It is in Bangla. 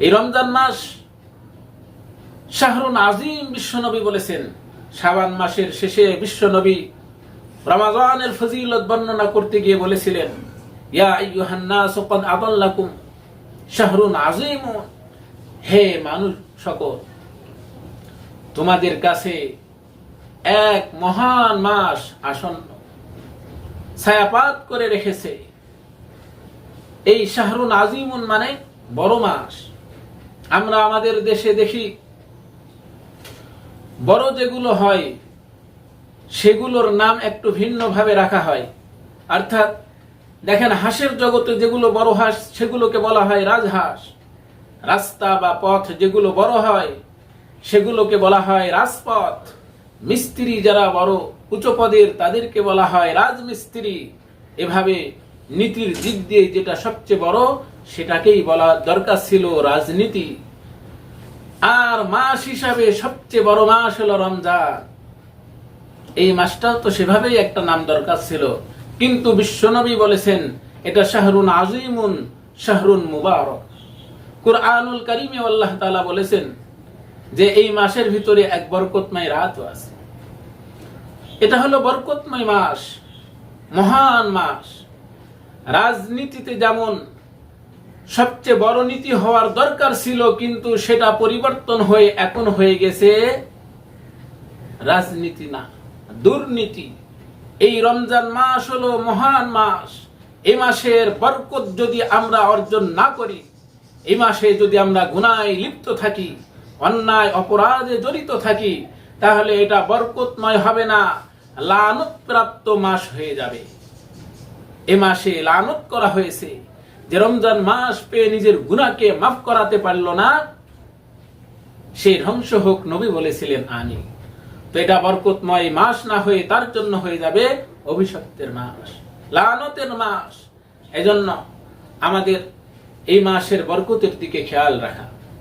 এই রমজান মাস শাহরুন আজিম বিশ্বনবী বলেছেন, শাবান মাসের শেষে বিশ্বনবী রমাজানের ফজিলত বর্ণনা করতে গিয়ে বলেছিলেন শাহরুন আজিম, হে মানুষ সকল, তোমাদের কাছে এক মহান মাস আসন্ন, ছায়াপাত করে রেখেছে। এই শাহরুন আজিমুন মানে বড় মাস। আমরা আমাদের দেশে দেখি, বড় যেগুলো হয়, সেগুলোর নাম একটু ভিন্নভাবে রাখা হয়। অর্থাৎ, দেখেন, হাঁসের জগতে যেগুলো বড় হাঁস, সেগুলোকে বলা হয় রাজহাঁস। রাস্তা বা পথ যেগুলো বড় হয়, সেগুলোকে বলা হয় রাজপথ। মিস্ত্রি যারা বড় উচ্চ পদের, তাদেরকে বলা হয় রাজমিস্ত্রি। এভাবে নীতির দিক দিয়ে যেটা সবচেয়ে বড় সেটাকেই বলা দরকার ছিল রাজনীতি। আর মাস হিসাবে সবচেয়ে বড় মাস হলো রমজান। এই মাসটাও তো সেভাবেই একটা নাম দরকার ছিল। কিন্তু বিশ্বনবী বলেছেন, এটা শাহরুন আজিমুন, শাহরুন মুবারক। কুরআনুল কারিমে আল্লাহ তালা বলেছেন যে এই মাসের ভিতরে এক বরকতময় রাতও আছে। এটা হলো বরকতময় মাস, মহান মাস। রাজনীতিতে যেমন সবচেয়ে বড় নীতি হওয়ার দরকার ছিল, কিন্তু সেটা পরিবর্তন হয়ে এখন হয়ে গেছে রাজনীতি না, দুর্নীতি। এই রমজান মাস হলো মহান মাস। এই মাসের বরকত যদি আমরা অর্জন না করি এই মাসে যদি আমরা গুনায় লিপ্ত থাকি, অন্যায় অপরাধে জড়িত থাকি, তাহলে এটা বরকতময় হবে না, লানত প্রাপ্ত মাস হয়ে যাবে। এ মাসে লানত করা হয়েছে। যে রমজান মাস পেয়ে নিজের গুণাকে মাফ করাতে পারল না সে ধ্বংস হোক নবী বলেছিলেন আনি তো এটা বরকতময় মাস না হয়ে তার জন্য হয়ে যাবে অভিশপ্তের মাস, লানতের মাস। এজন্য আমাদের এই মাসের বরকতের দিকে খেয়াল রাখা।